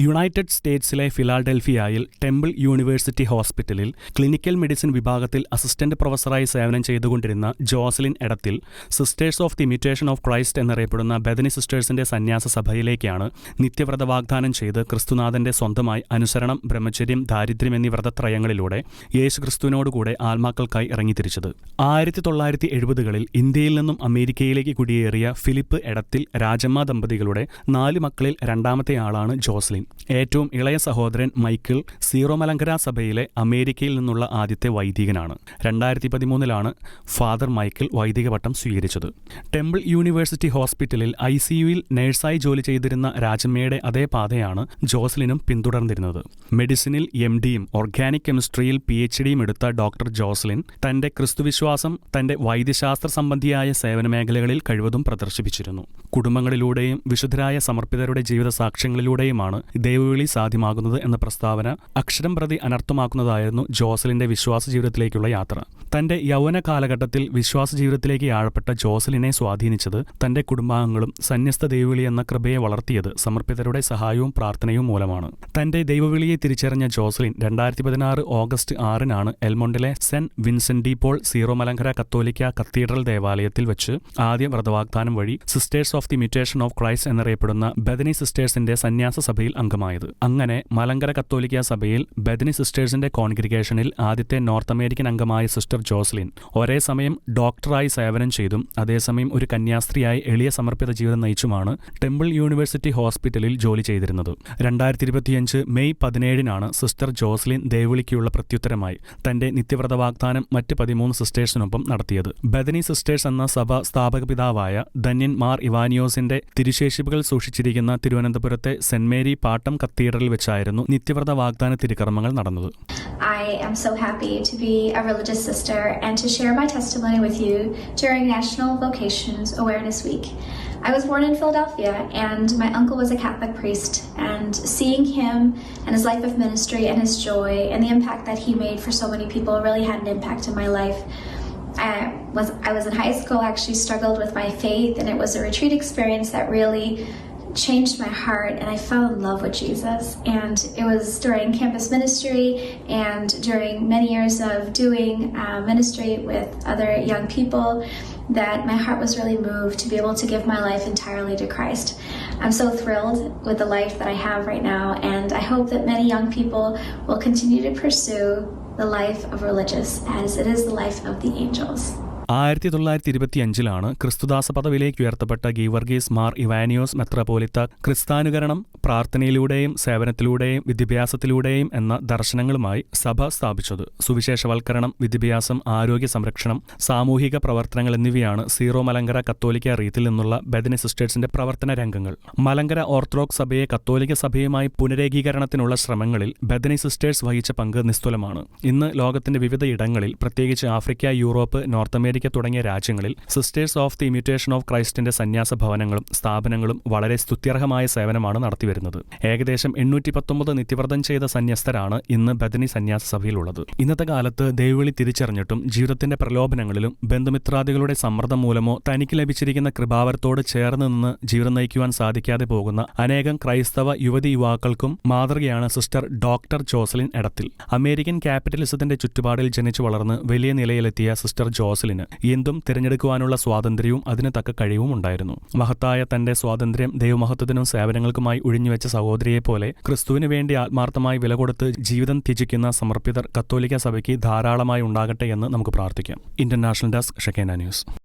United സ്റ്റേറ്റ്സിലെ ഫിലാഡൽഫിയയിൽ temple university ഹോസ്പിറ്റലിൽ ക്ലിനിക്കൽ മെഡിസിൻ വിഭാഗത്തിൽ അസിസ്റ്റന്റ് പ്രൊഫസറായി സേവനം ചെയ്തുകൊണ്ടിരുന്ന Jocelyn Edathil sisters of the imitation of Christ എന്നറിയപ്പെടുന്ന ബദനി സിസ്റ്റേഴ്സിന്റെ സന്യാസ സഭയിലേക്കാണ് നിത്യവ്രത വാഗ്ദാനം ചെയ്ത് ക്രിസ്തുനാഥന്റെ സ്വന്തമായി അനുസരണം ബ്രഹ്മചര്യം ദാരിദ്ര്യം എന്നീ വ്രതത്രയങ്ങളിലൂടെ യേശു ക്രിസ്തുവിനോടുകൂടെ ആത്മാക്കൾക്കായി ഇറങ്ങിത്തിരിച്ചത്. ആയിരത്തി തൊള്ളായിരത്തി എഴുപതുകളിൽ ഇന്ത്യയിൽ നിന്നും അമേരിക്കയിലേക്ക് കുടിയേറിയ ഫിലിപ്പ് എടത്തിൽ രാജമ്മ ദമ്പതികളുടെ നാല് മക്കളിൽ രണ്ടാമത്തെ ആളാണ് ജോസ്ലിൻ. ഏറ്റവും ഇളയ സഹോദരൻ മൈക്കിൾ സീറോ മലങ്കര സഭയിലെ അമേരിക്കയിൽ നിന്നുള്ള ആദ്യത്തെ വൈദികനാണ്. രണ്ടായിരത്തി പതിമൂന്നിലാണ് ഫാദർ മൈക്കിൾ വൈദിക പട്ടം സ്വീകരിച്ചത്. ടെമ്പിൾ യൂണിവേഴ്സിറ്റി ഹോസ്പിറ്റലിൽ ഐ സിയുയിൽ നഴ്സായി ജോലി ചെയ്തിരുന്ന രാജമ്മയുടെ അതേ പാതയാണ് ജോസ്ലിനും പിന്തുടർന്നിരുന്നത്. മെഡിസിനിൽ എം ഡിയും ഓർഗാനിക് കെമിസ്ട്രിയിൽ പി എച്ച് ഡിയും എടുത്ത ഡോക്ടർ ജോസ്ലിൻ തന്റെ ക്രിസ്തുവിശ്വാസം തന്റെ വൈദ്യശാസ്ത്ര സംബന്ധിയായ സേവന മേഖലകളിൽ കഴിവതും പ്രദർശിപ്പിച്ചിരുന്നു. കുടുംബങ്ങളിലൂടെയും വിശുദ്ധരായ സമർപ്പിതരുടെ ജീവിത സാക്ഷ്യങ്ങളിലൂടെയുമാണ് ദൈവവിളി സാധ്യമാകുന്നത് എന്ന പ്രസ്താവന അക്ഷരം പ്രതി അനർത്ഥമാക്കുന്നതായിരുന്നു ജോസലിന്റെ വിശ്വാസ ജീവിതത്തിലേക്കുള്ള യാത്ര. തന്റെ യൗവന കാലഘട്ടത്തിൽ വിശ്വാസ ജീവിതത്തിലേക്ക് ആഴപ്പെട്ട ജോസലിനെ സ്വാധീനിച്ചത് തന്റെ കുടുംബാംഗങ്ങളും സന്യസ്ത ദൈവവിളി എന്ന കൃപയെ വളർത്തിയത് സമർപ്പിതരുടെ സഹായവും പ്രാർത്ഥനയും മൂലമാണ്. തന്റെ ദൈവവിളിയെ തിരിച്ചറിഞ്ഞ ജോസലിൻ രണ്ടായിരത്തി പതിനാറ് ഓഗസ്റ്റ് ആറിനാണ് എൽമൊണ്ടിലെ saint Vincent Paul Syro Malankara കത്തോലിക്ക കത്തീഡ്രൽ ദേവാലയത്തിൽ വെച്ച് ആദ്യ വ്രതവാഗ്ദാനം വഴി sisters of the imitation of Christ എന്നറിയപ്പെടുന്ന ബദനി സിസ്റ്റേഴ്സിന്റെ സന്യാസ സഭയിൽ അംഗമായത്. അങ്ങനെ മലങ്കര കത്തോലിക്ക സഭയിൽ ബദനി സിസ്റ്റേഴ്സിന്റെ കോൺഗ്രിഗേഷനിൽ ആദ്യത്തെ നോർത്ത് അമേരിക്കൻ അംഗമായ സിസ്റ്റർ ജോസ്ലിൻ ഒരേ സമയം ഡോക്ടറായി സേവനം ചെയ്തും അതേസമയം ഒരു കന്യാസ്ത്രീയായി എളിയ സമർപ്പിത ജീവിതം നയിച്ചുമാണ് ടെമ്പിൾ യൂണിവേഴ്സിറ്റി ഹോസ്പിറ്റലിൽ ജോലി ചെയ്തിരുന്നത്. രണ്ടായിരത്തി ഇരുപത്തിയഞ്ച് മെയ് പതിനേഴിനാണ് സിസ്റ്റർ ജോസ്ലിൻ ദേവിളിക്കുള്ള പ്രത്യുത്തരമായി തന്റെ നിത്യവ്രത വാഗ്ദാനം മറ്റ് പതിമൂന്ന് സിസ്റ്റേഴ്സിനൊപ്പം നടത്തിയത്. ബദനി സിസ്റ്റേഴ്സ് എന്ന സഭ സ്ഥാപക പിതാവായ ധന്യൻ മാർ ഇവാനിയോസിന്റെ തിരുശേഷിപ്പുകൾ സൂക്ഷിച്ചിരിക്കുന്ന തിരുവനന്തപുരത്തെ സെന്റ് മേരി പാട്ടം കത്തീഡ്രലിൽ വെച്ചായിരുന്നു നിത്യവ്രത വാഗ്ദാന തിരുക്കർമ്മങ്ങൾ നടന്നത് I am so happy to be a religious sister and to share my testimony with you during National Vocations Awareness Week. I was born in Philadelphia and my uncle was a Catholic priest and seeing him and his life of ministry and his joy and the impact that he made for so many people really had an impact in my life. I was I was in high school actually struggled with my faith and it was a retreat experience that really changed my heart and I fell in love with Jesus. And it was during campus ministry and during many years of doing uh, ministry with other young people that my heart was really moved to be able to give my life entirely to Christ. I'm so thrilled with the life that I have right now, and I hope that many young people will continue to pursue the life of religious as it is the life of the angels. ആയിരത്തി തൊള്ളായിരത്തി ഇരുപത്തിയഞ്ചിലാണ് ക്രിസ്തുദാസ പദവിയിലേക്ക് ഉയർത്തപ്പെട്ട ഗീവർഗീസ് മാർ ഇവാനിയോസ് മെത്രാപോലിത്ത ക്രിസ്താനുകരണം പ്രാർത്ഥനയിലൂടെയും സേവനത്തിലൂടെയും വിദ്യാഭ്യാസത്തിലൂടെയും എന്ന ദർശനങ്ങളുമായി സഭ സ്ഥാപിച്ചത്. സുവിശേഷവൽക്കരണം വിദ്യാഭ്യാസം ആരോഗ്യ സംരക്ഷണം സാമൂഹിക പ്രവർത്തനങ്ങൾ എന്നിവയാണ് സീറോ മലങ്കര കത്തോലിക്ക റീത്തിൽ നിന്നുള്ള ബദനി സിസ്റ്റേഴ്സിന്റെ പ്രവർത്തന രംഗങ്ങൾ. മലങ്കര ഓർത്തഡോക്സ് സഭയെ കത്തോലിക്ക സഭയുമായി പുനരേകീകരണത്തിനുള്ള ശ്രമങ്ങളിൽ ബദനി സിസ്റ്റേഴ്സ് വഹിച്ച പങ്ക് നിസ്തുലമാണ്. ഇന്ന് ലോകത്തിന്റെ വിവിധ ഇടങ്ങളിൽ പ്രത്യേകിച്ച് ആഫ്രിക്ക യൂറോപ്പ് നോർത്ത് അമേരിക്ക തുടങ്ങിയ രാജ്യങ്ങളിൽ sisters of the imitation of ക്രൈസ്റ്റിന്റെ സന്യാസ ഭവനങ്ങളും സ്ഥാപനങ്ങളും വളരെ സ്തുത്യർഹമായ സേവനമാണ് നടത്തിവരുന്നത്. ഏകദേശം എണ്ണൂറ്റി പത്തൊമ്പത് നിത്യവ്രതം ചെയ്ത സന്യസ്തരാണ് ഇന്ന് ബദനി സന്യാസ സഭയിലുള്ളത്. ഇന്നത്തെ കാലത്ത് ദൈവവിളി തിരിച്ചറിഞ്ഞിട്ടും ജീവിതത്തിന്റെ പ്രലോഭനങ്ങളിലും ബന്ധുമിത്രാദികളുടെ സമ്മർദ്ദം മൂലമോ തനിക്ക് ലഭിച്ചിരിക്കുന്ന കൃപാവരത്തോട് ചേർന്ന് നിന്ന് ജീവിതം നയിക്കുവാൻ സാധിക്കാതെ പോകുന്ന അനേകം ക്രൈസ്തവ യുവതി യുവാക്കൾക്കും മാതൃകയാണ് sister doctor Jocelyn Edathil American ക്യാപിറ്റലിസത്തിന്റെ ചുറ്റുപാടിൽ ജനിച്ചു വളർന്ന് വലിയ നിലയിലെത്തിയ സിസ്റ്റർ ജോസലിന് എന്തും തിരഞ്ഞെടുക്കുവാനുള്ള സ്വാതന്ത്ര്യവും അതിന് തക്ക കഴിവും ഉണ്ടായിരുന്നു. മഹത്തായ തന്റെ സ്വാതന്ത്ര്യം ദൈവമഹത്വത്തിനും സേവനങ്ങൾക്കുമായി ഒഴിഞ്ഞുവെച്ച സഹോദരിയെ പോലെ ക്രിസ്തുവിന് വേണ്ടി ആത്മാർത്ഥമായി വില കൊടുത്ത് ജീവിതം ത്യജിക്കുന്ന സമർപ്പിതർ കത്തോലിക്ക സഭയ്ക്ക് ധാരാളമായി ഉണ്ടാകട്ടെ എന്ന് നമുക്ക് പ്രാർത്ഥിക്കാം. International desk Shekinah news.